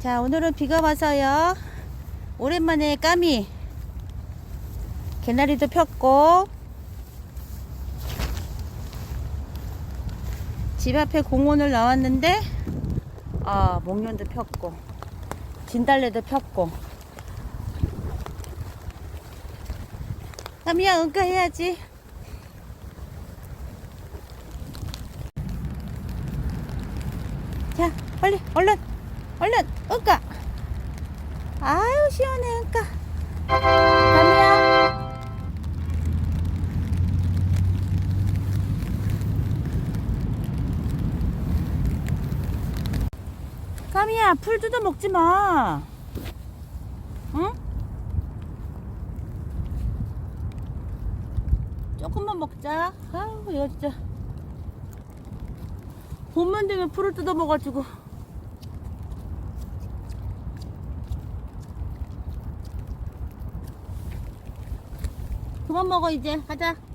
자, 오늘은 비가 와서요. 오랜만에 까미. 개나리도 폈고. 집 앞에 공원을 나왔는데, 아, 목련도 폈고. 진달래도 폈고. 까미야, 응가 해야지. 자, 빨리, 얼른, 얼른, 응가. 아유, 시원해, 응가. 까미야. 까미야, 풀 뜯어 먹지 마. 응? 조금만 먹자. 아유, 이거 진짜. 봄만 되면 풀을 뜯어 먹어가지고. 그만 먹어, 이제. 가자.